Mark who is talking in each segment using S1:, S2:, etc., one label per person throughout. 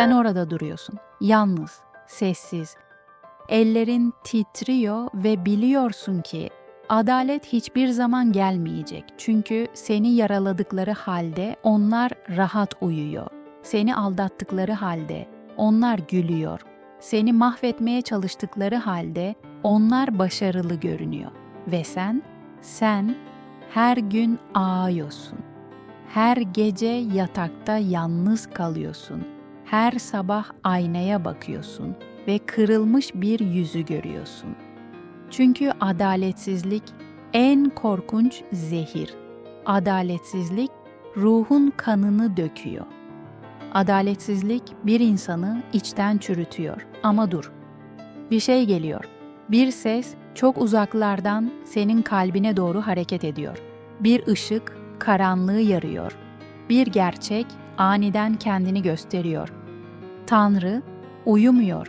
S1: Sen orada duruyorsun. Yalnız, sessiz. Ellerin titriyor ve biliyorsun ki adalet hiçbir zaman gelmeyecek. Çünkü seni yaraladıkları halde onlar rahat uyuyor. Seni aldattıkları halde onlar gülüyor. Seni mahvetmeye çalıştıkları halde onlar başarılı görünüyor. Ve sen, sen her gün ağlıyorsun. Her gece yatakta yalnız kalıyorsun. Her sabah aynaya bakıyorsun ve kırılmış bir yüzü görüyorsun. Çünkü adaletsizlik en korkunç zehir. Adaletsizlik ruhun kanını döküyor. Adaletsizlik bir insanı içten çürütüyor. Ama dur. Bir şey geliyor. Bir ses çok uzaklardan senin kalbine doğru hareket ediyor. Bir ışık karanlığı yarıyor. Bir gerçek aniden kendini gösteriyor. Tanrı uyumuyor.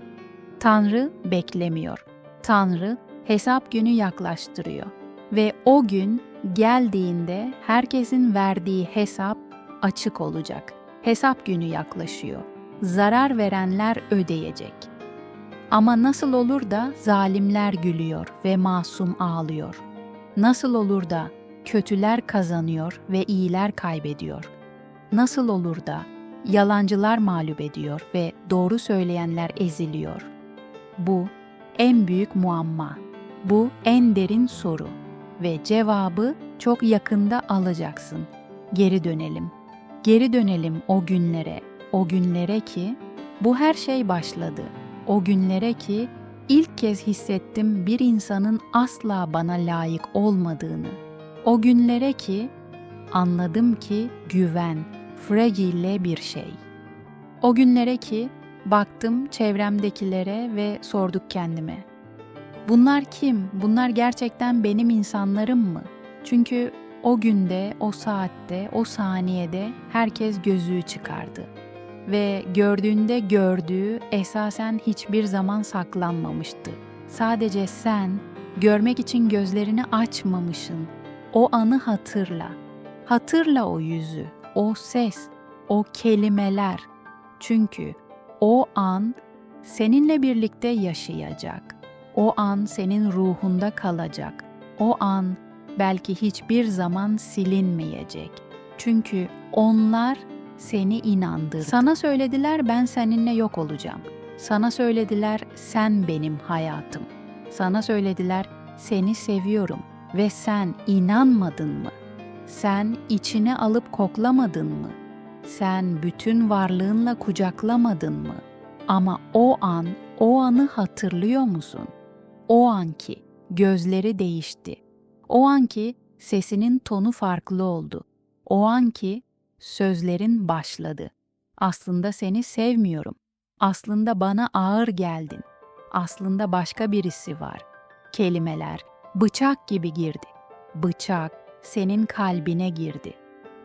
S1: Tanrı beklemiyor. Tanrı hesap günü yaklaştırıyor ve o gün geldiğinde herkesin verdiği hesap açık olacak. Hesap günü yaklaşıyor. Zarar verenler ödeyecek. Ama nasıl olur da zalimler gülüyor ve masum ağlıyor? Nasıl olur da kötüler kazanıyor ve iyiler kaybediyor? Nasıl olur da yalancılar mağlup ediyor ve doğru söyleyenler eziliyor? Bu en büyük muamma. Bu en derin soru ve cevabı çok yakında alacaksın. Geri dönelim. Geri dönelim o günlere, o günlere ki bu her şey başladı. O günlere ki ilk kez hissettim bir insanın asla bana layık olmadığını. O günlere ki anladım ki güven fragile bir şey. O günlere ki baktım çevremdekilere ve sorduk kendime. Bunlar kim? Bunlar gerçekten benim insanlarım mı? Çünkü o günde, o saatte, o saniyede herkes gözüğü çıkardı. Ve gördüğünde gördüğü esasen hiçbir zaman saklanmamıştı. Sadece sen görmek için gözlerini açmamışsın. O anı hatırla. Hatırla o yüzü, o ses, o kelimeler. Çünkü o an seninle birlikte yaşayacak. O an senin ruhunda kalacak. O an belki hiçbir zaman silinmeyecek. Çünkü onlar seni inandırdı. Sana söylediler ben seninle yok olacağım. Sana söylediler sen benim hayatım. Sana söylediler seni seviyorum ve sen inanmadın mı? Sen içine alıp koklamadın mı? Sen bütün varlığınla kucaklamadın mı? Ama o an, o anı hatırlıyor musun? O anki gözleri değişti. O anki sesinin tonu farklı oldu. O anki sözlerin başladı. Aslında seni sevmiyorum. Aslında bana ağır geldin. Aslında başka birisi var. Kelimeler bıçak gibi girdi. Bıçak senin kalbine girdi.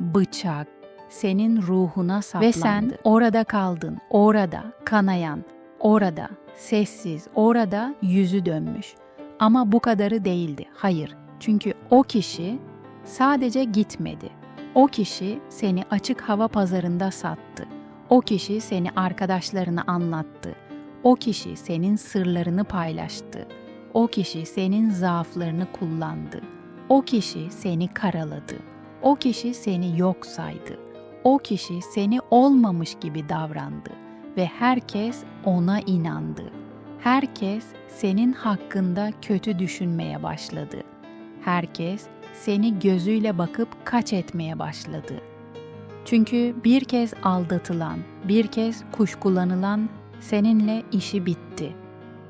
S1: Bıçak senin ruhuna saplandı. Ve sen orada kaldın, orada kanayan, orada sessiz, orada yüzü dönmüş. Ama bu kadarı değildi. Hayır. Çünkü o kişi sadece gitmedi. O kişi seni açık hava pazarında sattı. O kişi seni arkadaşlarına anlattı. O kişi senin sırlarını paylaştı. O kişi senin zaaflarını kullandı. O kişi seni karaladı. O kişi seni yok saydı. O kişi seni olmamış gibi davrandı ve herkes ona inandı. Herkes senin hakkında kötü düşünmeye başladı. Herkes seni gözüyle bakıp kaç etmeye başladı. Çünkü bir kez aldatılan, bir kez kuşkulanılan seninle işi bitti.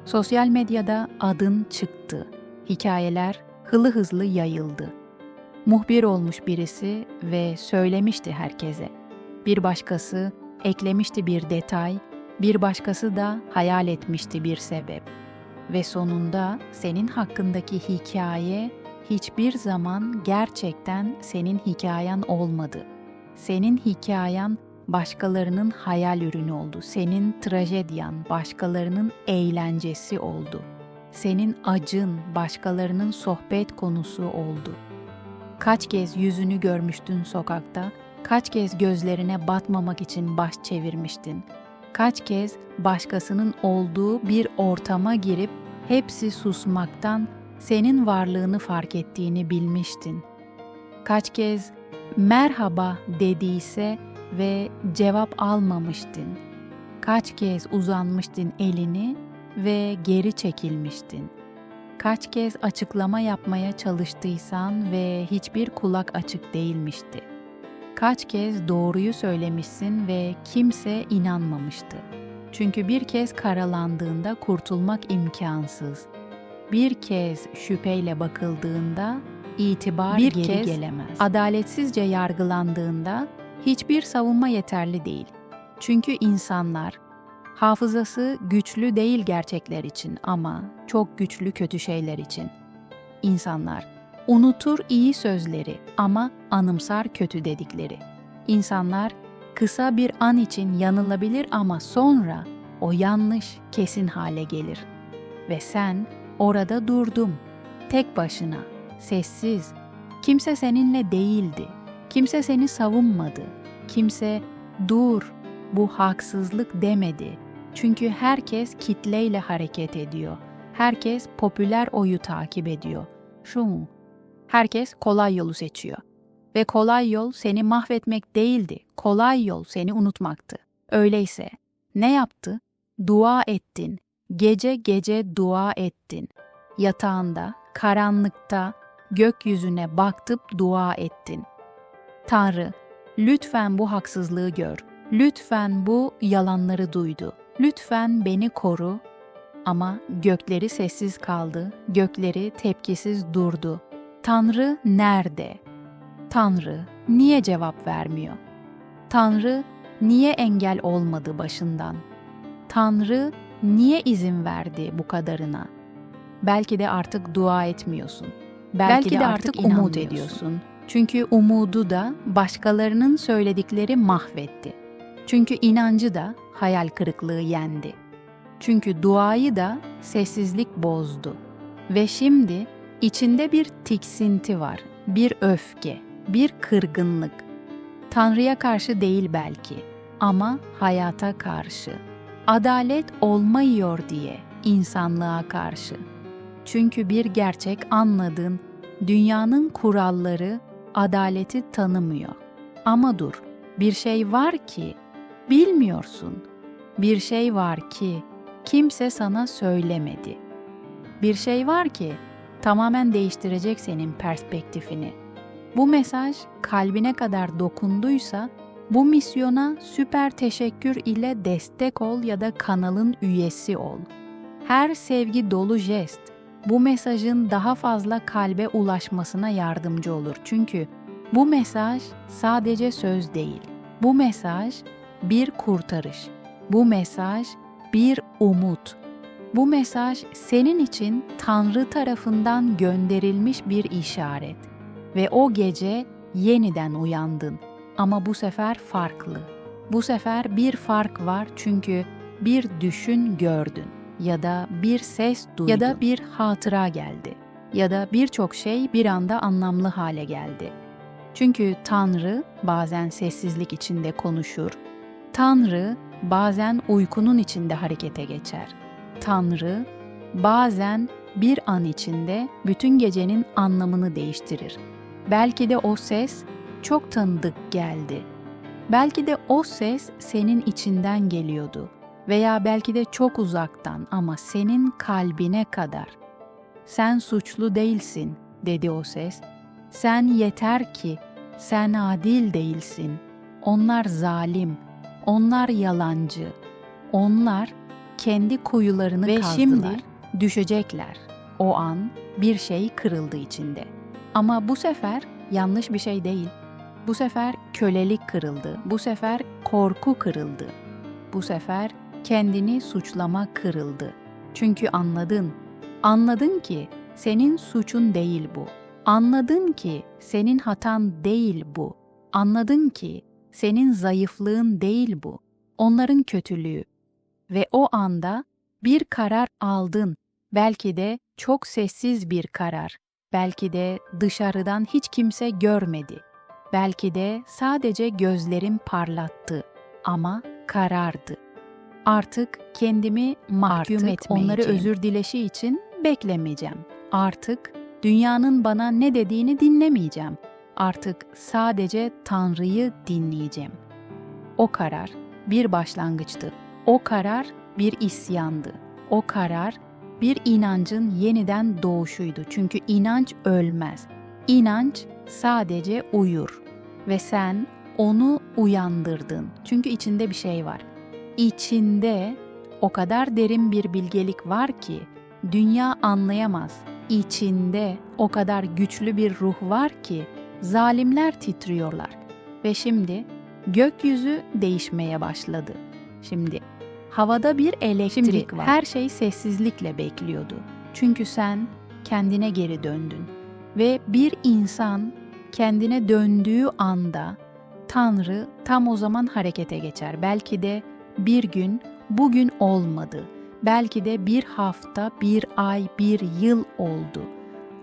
S1: Sosyal medyada adın çıktı. Hikayeler hılı hızlı yayıldı. Muhbir olmuş birisi ve söylemişti herkese. Bir başkası eklemişti bir detay, bir başkası da hayal etmişti bir sebep. Ve sonunda senin hakkındaki hikaye hiçbir zaman gerçekten senin hikayen olmadı. Senin hikayen başkalarının hayal ürünü oldu. Senin trajedyan başkalarının eğlencesi oldu. Senin acın başkalarının sohbet konusu oldu. Kaç kez yüzünü görmüştün sokakta, kaç kez gözlerine batmamak için baş çevirmiştin. Kaç kez başkasının olduğu bir ortama girip hepsi susmaktan senin varlığını fark ettiğini bilmiştin. Kaç kez merhaba dediyse ve cevap almamıştın. Kaç kez uzanmıştın elini ve geri çekilmiştin. Kaç kez açıklama yapmaya çalıştıysan ve hiçbir kulak açık değilmişti. Kaç kez doğruyu söylemişsin ve kimse inanmamıştı. Çünkü bir kez karalandığında kurtulmak imkansız. Bir kez şüpheyle bakıldığında itibar
S2: Bir
S1: geri
S2: kez
S1: gelemez. Adaletsizce yargılandığında hiçbir savunma yeterli değil. Çünkü insanlar hafızası güçlü değil gerçekler için ama çok güçlü kötü şeyler için. İnsanlar unutur iyi sözleri ama anımsar kötü dedikleri. İnsanlar kısa bir an için yanılabilir ama sonra o yanlış kesin hale gelir. Ve sen orada durdum, tek başına, sessiz. Kimse seninle değildi. Kimse seni savunmadı. Kimse dur, bu haksızlık demedi. Çünkü herkes kitleyle hareket ediyor. Herkes popüler oyu takip ediyor. Şu mu? Herkes kolay yolu seçiyor. Ve kolay yol seni mahvetmek değildi. Kolay yol seni unutmaktı. Öyleyse ne yaptı? Dua ettin. Gece gece dua ettin. Yatağında, karanlıkta, gökyüzüne baktıp dua ettin. Tanrı, lütfen bu haksızlığı gör. Lütfen bu yalanları duydu. Lütfen beni koru. Ama gökleri sessiz kaldı, gökleri tepkisiz durdu. Tanrı nerede? Tanrı niye cevap vermiyor? Tanrı niye engel olmadı başından? Tanrı niye izin verdi bu kadarına? Belki de artık dua etmiyorsun. Belki, de, artık, umut
S2: inanmıyorsun.
S1: ediyorsun. Çünkü umudu da başkalarının söyledikleri mahvetti. Çünkü inancı da hayal kırıklığı yendi. Çünkü duayı da sessizlik bozdu. Ve şimdi içinde bir tiksinti var, bir öfke, bir kırgınlık. Tanrı'ya karşı değil belki ama hayata karşı. Adalet olmuyor diye insanlığa karşı. Çünkü bir gerçek anladın, dünyanın kuralları adaleti tanımıyor. Ama dur, bir şey var ki bilmiyorsun. Bir şey var ki kimse sana söylemedi. Bir şey var ki tamamen değiştirecek senin perspektifini. Bu mesaj kalbine kadar dokunduysa bu misyona süper teşekkür ile destek ol ya da kanalın üyesi ol. Her sevgi dolu jest bu mesajın daha fazla kalbe ulaşmasına yardımcı olur. Çünkü bu mesaj sadece söz değil. Bu mesaj bir kurtarış. Bu mesaj bir umut. Bu mesaj senin için Tanrı tarafından gönderilmiş bir işaret ve o gece yeniden uyandın. Ama bu sefer farklı. Bu sefer bir fark var çünkü bir düşün gördün ya da bir ses duydun ya da bir hatıra geldi ya da birçok şey bir anda anlamlı hale geldi. Çünkü Tanrı bazen sessizlik içinde konuşur. Tanrı bazen uykunun içinde harekete geçer. Tanrı bazen bir an içinde bütün gecenin anlamını değiştirir. Belki de o ses çok tanıdık geldi. Belki de o ses senin içinden geliyordu veya belki de çok uzaktan ama senin kalbine kadar. Sen suçlu değilsin, dedi o ses. Sen yeter ki, sen adil değilsin. Onlar zalim, onlar yalancı. Onlar kendi kuyularını
S2: Ve
S1: kazdılar.
S2: şimdi
S1: düşecekler. O an bir şey kırıldı içinde. Ama bu sefer yanlış bir şey değil. Bu sefer kölelik kırıldı. Bu sefer korku kırıldı. Bu sefer kendini suçlama kırıldı. Çünkü anladın. Anladın ki senin suçun değil bu. Anladın ki senin hatan değil bu. Anladın ki senin zayıflığın değil bu. Onların kötülüğü. Ve o anda bir karar aldın. Belki de çok sessiz bir karar. Belki de dışarıdan hiç kimse görmedi. Belki de sadece gözlerin parlattı ama karardı. Artık kendimi mahkum
S2: Artık
S1: etmeyeceğim.
S2: onları
S1: özür dileşi için beklemeyeceğim. Artık dünyanın bana ne dediğini dinlemeyeceğim. Artık sadece Tanrı'yı dinleyeceğim. O karar bir başlangıçtı. O karar bir isyandı. O karar bir inancın yeniden doğuşuydu. Çünkü inanç ölmez. İnanç sadece uyur ve sen onu uyandırdın. Çünkü içinde bir şey var. İçinde o kadar derin bir bilgelik var ki dünya anlayamaz. İçinde o kadar güçlü bir ruh var ki zalimler titriyorlar. Ve şimdi gökyüzü değişmeye başladı. Şimdi havada bir elektrik
S2: Şimdi
S1: var. Her şey sessizlikle bekliyordu. Çünkü sen kendine geri döndün ve bir insan kendine döndüğü anda Tanrı tam o zaman harekete geçer. Belki de bir gün bugün olmadı. Belki de bir hafta, bir ay, bir yıl oldu.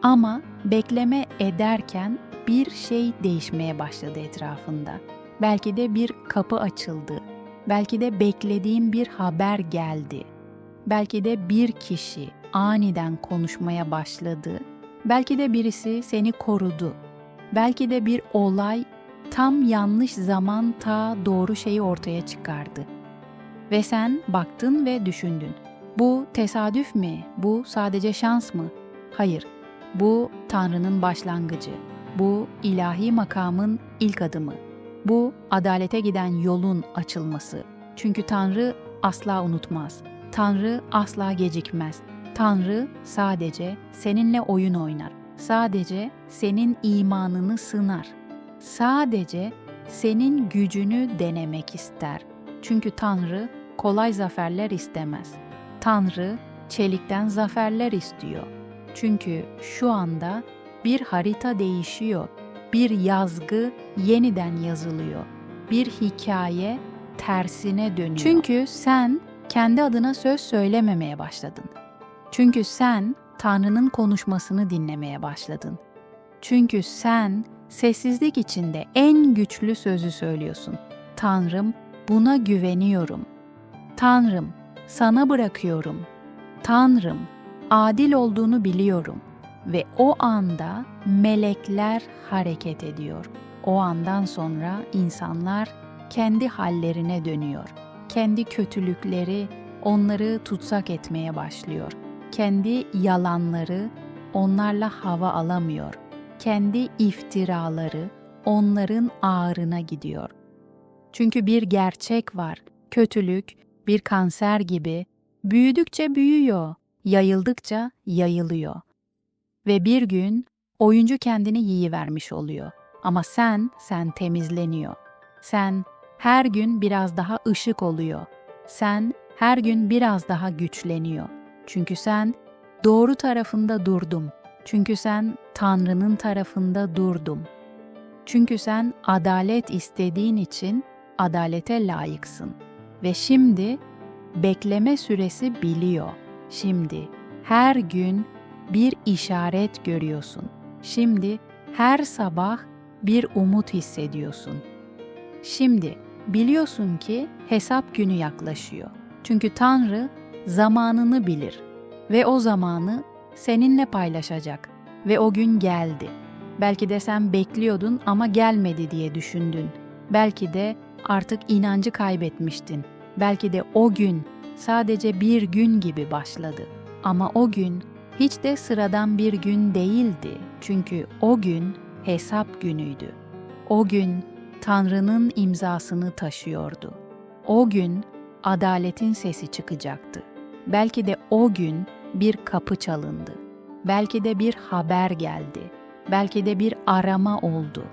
S1: Ama bekleme ederken bir şey değişmeye başladı etrafında. Belki de bir kapı açıldı. Belki de beklediğin bir haber geldi. Belki de bir kişi aniden konuşmaya başladı. Belki de birisi seni korudu. Belki de bir olay tam yanlış zaman ta doğru şeyi ortaya çıkardı. Ve sen baktın ve düşündün. Bu tesadüf mi? Bu sadece şans mı? Hayır. Bu Tanrı'nın başlangıcı. Bu ilahi makamın ilk adımı. Bu adalete giden yolun açılması. Çünkü Tanrı asla unutmaz. Tanrı asla gecikmez. Tanrı sadece seninle oyun oynar. Sadece senin imanını sınar. Sadece senin gücünü denemek ister. Çünkü Tanrı kolay zaferler istemez. Tanrı çelikten zaferler istiyor. Çünkü şu anda bir harita değişiyor. Bir yazgı yeniden yazılıyor. Bir hikaye tersine dönüyor. Çünkü sen kendi adına söz söylememeye başladın. Çünkü sen Tanrı'nın konuşmasını dinlemeye başladın. Çünkü sen sessizlik içinde en güçlü sözü söylüyorsun. Tanrım, buna güveniyorum. Tanrım, sana bırakıyorum. Tanrım, adil olduğunu biliyorum. Ve o anda melekler hareket ediyor. O andan sonra insanlar kendi hallerine dönüyor. Kendi kötülükleri onları tutsak etmeye başlıyor. Kendi yalanları onlarla hava alamıyor. Kendi iftiraları onların ağrına gidiyor. Çünkü bir gerçek var. Kötülük bir kanser gibi büyüdükçe büyüyor, yayıldıkça yayılıyor. Ve bir gün oyuncu kendini yiyivermiş oluyor. Ama sen, sen temizleniyor. Sen her gün biraz daha ışık oluyor. Sen her gün biraz daha güçleniyor. Çünkü sen doğru tarafında durdum. Çünkü sen Tanrı'nın tarafında durdum. Çünkü sen adalet istediğin için adalete layıksın. Ve şimdi bekleme süresi biliyor. Şimdi her gün bir işaret görüyorsun. Şimdi her sabah bir umut hissediyorsun. Şimdi biliyorsun ki hesap günü yaklaşıyor. Çünkü Tanrı zamanını bilir ve o zamanı seninle paylaşacak ve o gün geldi. Belki de sen bekliyordun ama gelmedi diye düşündün. Belki de artık inancı kaybetmiştin. Belki de o gün sadece bir gün gibi başladı. Ama o gün hiç de sıradan bir gün değildi. Çünkü o gün hesap günüydü. O gün Tanrı'nın imzasını taşıyordu. O gün adaletin sesi çıkacaktı. Belki de o gün bir kapı çalındı. Belki de bir haber geldi. Belki de bir arama oldu.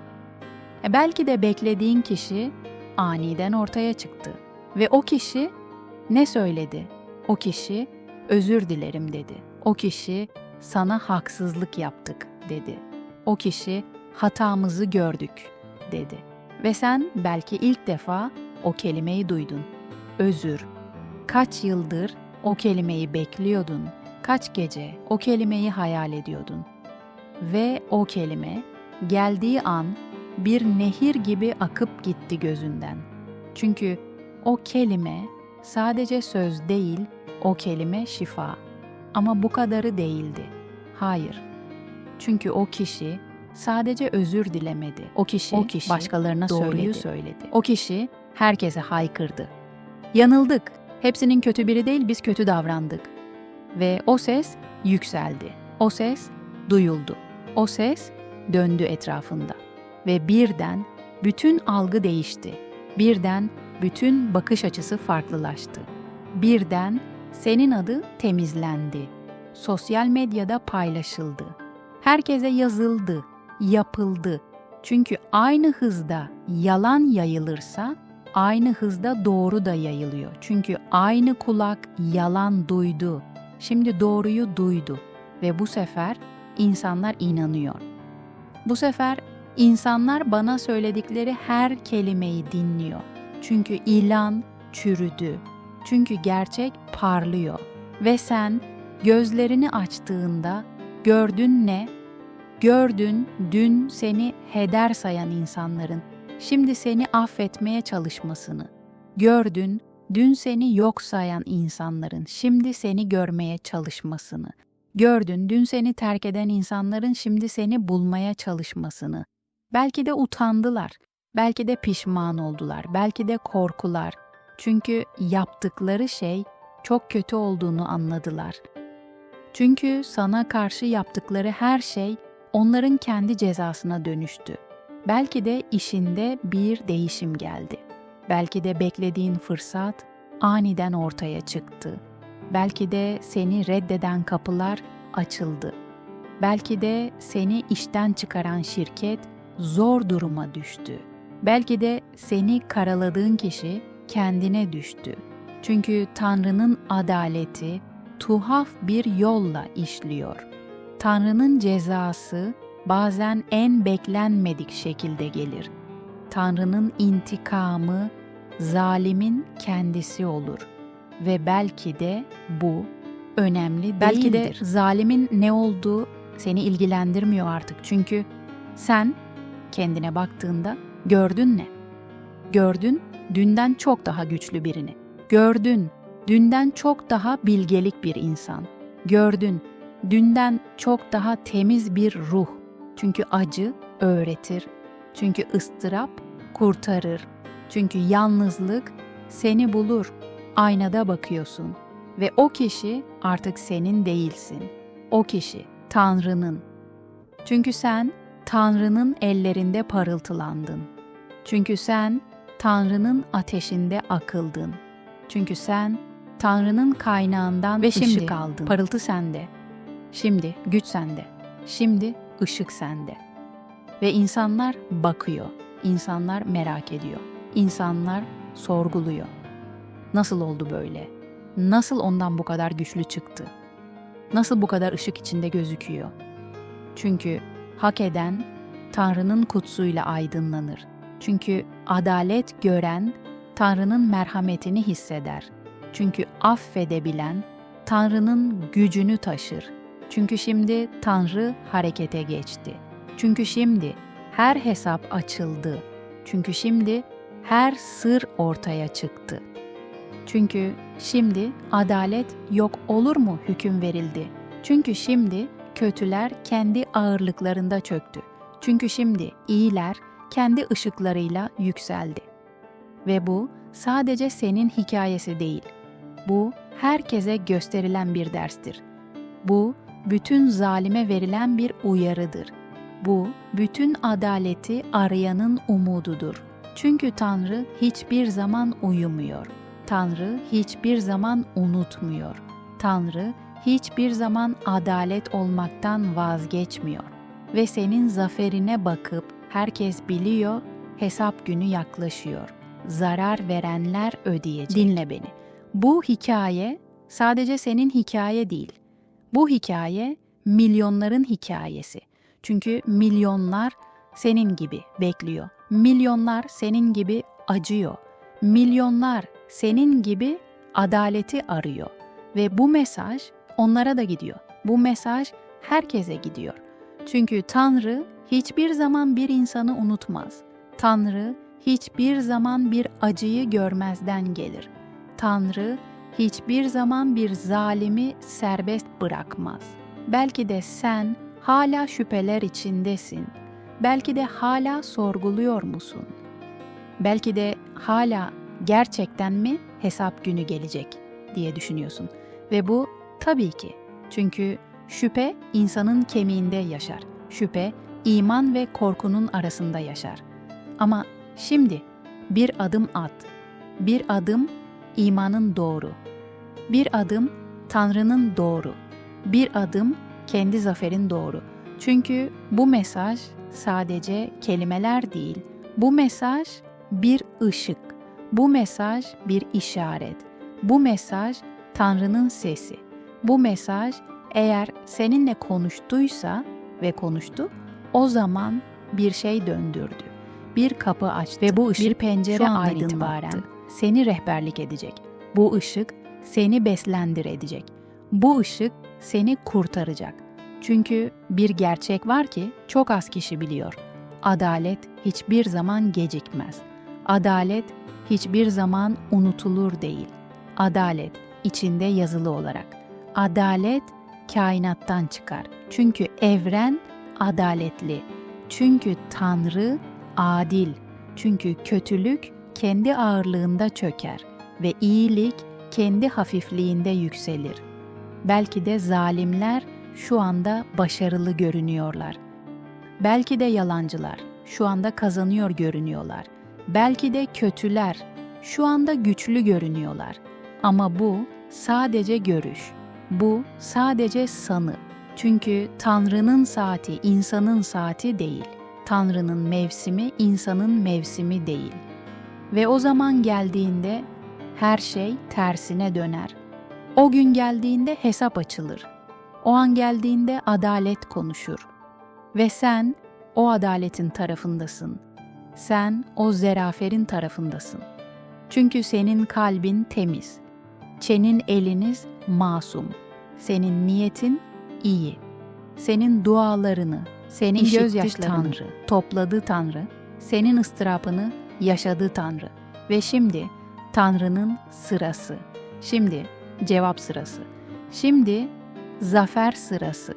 S1: E belki de beklediğin kişi aniden ortaya çıktı ve o kişi ne söyledi? O kişi özür dilerim dedi. O kişi sana haksızlık yaptık dedi. O kişi hatamızı gördük dedi. Ve sen belki ilk defa o kelimeyi duydun. Özür. Kaç yıldır o kelimeyi bekliyordun. Kaç gece o kelimeyi hayal ediyordun. Ve o kelime geldiği an bir nehir gibi akıp gitti gözünden. Çünkü o kelime sadece söz değil, o kelime şifa. Ama bu kadarı değildi. Hayır. Çünkü o kişi sadece özür dilemedi. O kişi,
S2: O kişi
S1: başkalarına
S2: doğruyu
S1: söyledi.
S2: söyledi.
S1: O kişi herkese haykırdı. Yanıldık. Hepsinin kötü biri değil, biz kötü davrandık. Ve o ses yükseldi. O ses duyuldu. O ses döndü etrafında. Ve birden bütün algı değişti. Birden bütün bakış açısı farklılaştı. Birden senin adı temizlendi. Sosyal medyada paylaşıldı. Herkese yazıldı, yapıldı. Çünkü aynı hızda yalan yayılırsa aynı hızda doğru da yayılıyor. Çünkü aynı kulak yalan duydu. Şimdi doğruyu duydu ve bu sefer insanlar inanıyor. Bu sefer insanlar bana söyledikleri her kelimeyi dinliyor. Çünkü ilan çürüdü. Çünkü gerçek parlıyor ve sen gözlerini açtığında gördün ne? Gördün dün seni heder sayan insanların şimdi seni affetmeye çalışmasını. Gördün dün seni yok sayan insanların şimdi seni görmeye çalışmasını. Gördün dün seni terk eden insanların şimdi seni bulmaya çalışmasını. Belki de utandılar, belki de pişman oldular, belki de korkular. Çünkü yaptıkları şey çok kötü olduğunu anladılar. Çünkü sana karşı yaptıkları her şey onların kendi cezasına dönüştü. Belki de işinde bir değişim geldi. Belki de beklediğin fırsat aniden ortaya çıktı. Belki de seni reddeden kapılar açıldı. Belki de seni işten çıkaran şirket zor duruma düştü. Belki de seni karaladığın kişi kendine düştü. Çünkü Tanrı'nın adaleti tuhaf bir yolla işliyor. Tanrı'nın cezası bazen en beklenmedik şekilde gelir. Tanrı'nın intikamı zalimin kendisi olur ve belki de bu önemli belki de
S2: değildir.
S1: zalimin ne olduğu seni ilgilendirmiyor artık. Çünkü sen kendine baktığında gördün ne? Gördün dünden çok daha güçlü birini. Gördün dünden çok daha bilgelik bir insan. Gördün dünden çok daha temiz bir ruh. Çünkü acı öğretir. Çünkü ıstırap kurtarır. Çünkü yalnızlık seni bulur. Aynada bakıyorsun ve o kişi artık senin değilsin. O kişi Tanrı'nın. Çünkü sen Tanrı'nın ellerinde parıltılandın. Çünkü sen Tanrı'nın ateşinde akıldın. Çünkü sen Tanrı'nın kaynağından
S2: Ve
S1: ışık
S2: şimdi
S1: aldın. Parıltı sende. Şimdi güç sende. Şimdi ışık sende. Ve insanlar bakıyor. İnsanlar merak ediyor. İnsanlar sorguluyor. Nasıl oldu böyle? Nasıl ondan bu kadar güçlü çıktı? Nasıl bu kadar ışık içinde gözüküyor? Çünkü hak eden Tanrı'nın kutsuyla aydınlanır. Çünkü adalet gören Tanrı'nın merhametini hisseder. Çünkü affedebilen Tanrı'nın gücünü taşır. Çünkü şimdi Tanrı harekete geçti. Çünkü şimdi her hesap açıldı. Çünkü şimdi her sır ortaya çıktı. Çünkü şimdi adalet yok olur mu hüküm verildi. Çünkü şimdi kötüler kendi ağırlıklarında çöktü. Çünkü şimdi iyiler kendi ışıklarıyla yükseldi. Ve bu sadece senin hikayesi değil. Bu herkese gösterilen bir derstir. Bu bütün zalime verilen bir uyarıdır. Bu bütün adaleti arayanın umududur. Çünkü Tanrı hiçbir zaman uyumuyor. Tanrı hiçbir zaman unutmuyor. Tanrı hiçbir zaman adalet olmaktan vazgeçmiyor. Ve senin zaferine bakıp herkes biliyor, hesap günü yaklaşıyor. Zarar verenler ödeyecek. Dinle beni. Bu hikaye sadece senin hikaye değil. Bu hikaye milyonların hikayesi. Çünkü milyonlar senin gibi bekliyor. Milyonlar senin gibi acıyor. Milyonlar senin gibi adaleti arıyor ve bu mesaj onlara da gidiyor. Bu mesaj herkese gidiyor. Çünkü Tanrı hiçbir zaman bir insanı unutmaz. Tanrı hiçbir zaman bir acıyı görmezden gelir. Tanrı hiçbir zaman bir zalimi serbest bırakmaz. Belki de sen hala şüpheler içindesin. Belki de hala sorguluyor musun? Belki de hala gerçekten mi hesap günü gelecek diye düşünüyorsun. Ve bu tabii ki. Çünkü şüphe insanın kemiğinde yaşar. Şüphe iman ve korkunun arasında yaşar. Ama şimdi bir adım at. Bir adım imanın doğru. Bir adım Tanrı'nın doğru. Bir adım kendi zaferin doğru. Çünkü bu mesaj sadece kelimeler değil. Bu mesaj bir ışık. Bu mesaj bir işaret. Bu mesaj Tanrı'nın sesi. Bu mesaj eğer seninle konuştuysa ve konuştu, o zaman bir şey döndürdü. Bir kapı açtı ve bu ışık bir pencere aydınlattı.
S2: itibaren
S1: Seni rehberlik edecek. Bu ışık seni beslendir edecek. Bu ışık seni kurtaracak. Çünkü bir gerçek var ki çok az kişi biliyor. Adalet hiçbir zaman gecikmez. Adalet hiçbir zaman unutulur değil. Adalet içinde yazılı olarak. Adalet kainattan çıkar. Çünkü evren adaletli. Çünkü Tanrı adil. Çünkü kötülük kendi ağırlığında çöker ve iyilik kendi hafifliğinde yükselir. Belki de zalimler şu anda başarılı görünüyorlar. Belki de yalancılar şu anda kazanıyor görünüyorlar. Belki de kötüler şu anda güçlü görünüyorlar. Ama bu sadece görüş. Bu sadece sanı. Çünkü Tanrı'nın saati insanın saati değil. Tanrı'nın mevsimi insanın mevsimi değil. Ve o zaman geldiğinde her şey tersine döner. O gün geldiğinde hesap açılır. O an geldiğinde adalet konuşur. Ve sen o adaletin tarafındasın. Sen o zeraferin tarafındasın. Çünkü senin kalbin temiz. Senin eliniz masum. Senin niyetin iyi. Senin dualarını, senin
S2: İşitti
S1: gözyaşlarını
S2: Tanrı.
S1: topladı Tanrı. Senin ıstırapını yaşadı Tanrı. Ve şimdi Tanrı'nın sırası. Şimdi cevap sırası. Şimdi zafer sırası.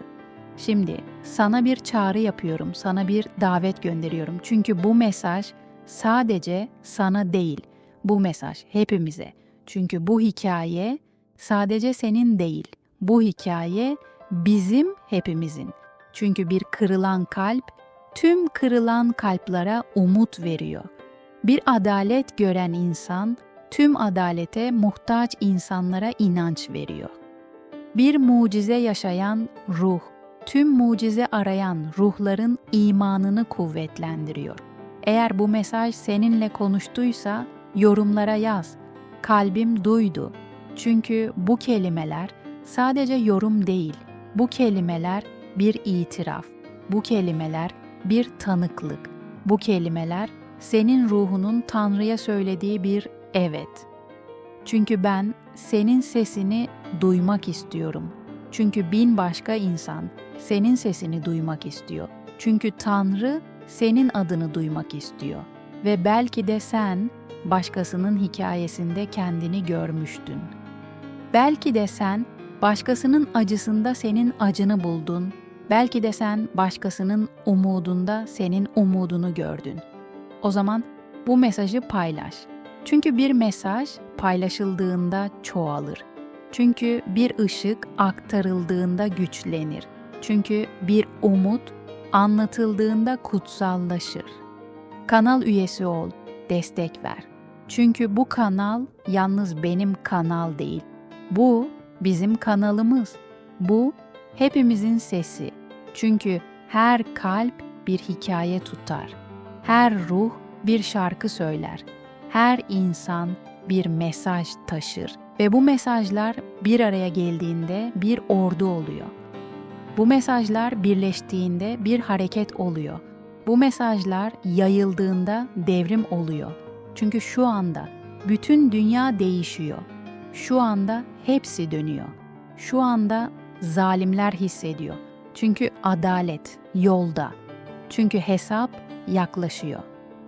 S1: Şimdi sana bir çağrı yapıyorum, sana bir davet gönderiyorum. Çünkü bu mesaj sadece sana değil. Bu mesaj hepimize. Çünkü bu hikaye sadece senin değil. Bu hikaye bizim hepimizin. Çünkü bir kırılan kalp tüm kırılan kalplere umut veriyor. Bir adalet gören insan tüm adalete muhtaç insanlara inanç veriyor. Bir mucize yaşayan ruh, tüm mucize arayan ruhların imanını kuvvetlendiriyor. Eğer bu mesaj seninle konuştuysa yorumlara yaz. Kalbim duydu. Çünkü bu kelimeler sadece yorum değil. Bu kelimeler bir itiraf. Bu kelimeler bir tanıklık. Bu kelimeler senin ruhunun Tanrı'ya söylediği bir evet. Çünkü ben senin sesini duymak istiyorum. Çünkü bin başka insan senin sesini duymak istiyor. Çünkü Tanrı senin adını duymak istiyor. Ve belki de sen başkasının hikayesinde kendini görmüştün. Belki de sen başkasının acısında senin acını buldun. Belki de sen başkasının umudunda senin umudunu gördün. O zaman bu mesajı paylaş. Çünkü bir mesaj paylaşıldığında çoğalır. Çünkü bir ışık aktarıldığında güçlenir. Çünkü bir umut anlatıldığında kutsallaşır. Kanal üyesi ol, destek ver. Çünkü bu kanal yalnız benim kanal değil. Bu bizim kanalımız. Bu hepimizin sesi. Çünkü her kalp bir hikaye tutar. Her ruh bir şarkı söyler. Her insan bir mesaj taşır ve bu mesajlar bir araya geldiğinde bir ordu oluyor. Bu mesajlar birleştiğinde bir hareket oluyor. Bu mesajlar yayıldığında devrim oluyor. Çünkü şu anda bütün dünya değişiyor. Şu anda hepsi dönüyor. Şu anda zalimler hissediyor. Çünkü adalet yolda. Çünkü hesap yaklaşıyor.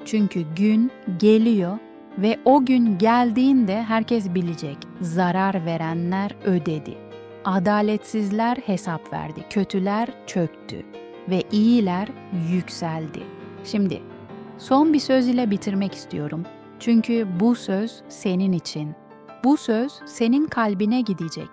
S1: Çünkü gün geliyor Ve o gün geldiğinde herkes bilecek. Zarar verenler ödedi. Adaletsizler hesap verdi. Kötüler çöktü ve iyiler yükseldi. Şimdi son bir söz ile bitirmek istiyorum. Çünkü bu söz senin için. Bu söz senin kalbine gidecek.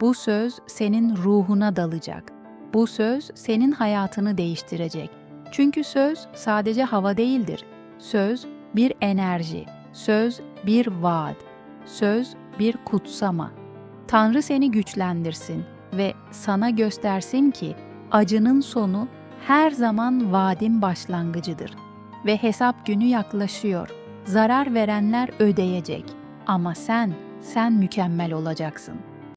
S1: Bu söz senin ruhuna dalacak. Bu söz senin hayatını değiştirecek. Çünkü söz sadece hava değildir. Söz bir enerji, söz bir vaat, söz bir kutsama. Tanrı seni güçlendirsin ve sana göstersin ki acının sonu her zaman vaadin başlangıcıdır ve hesap günü yaklaşıyor. Zarar verenler ödeyecek ama sen, sen mükemmel olacaksın.''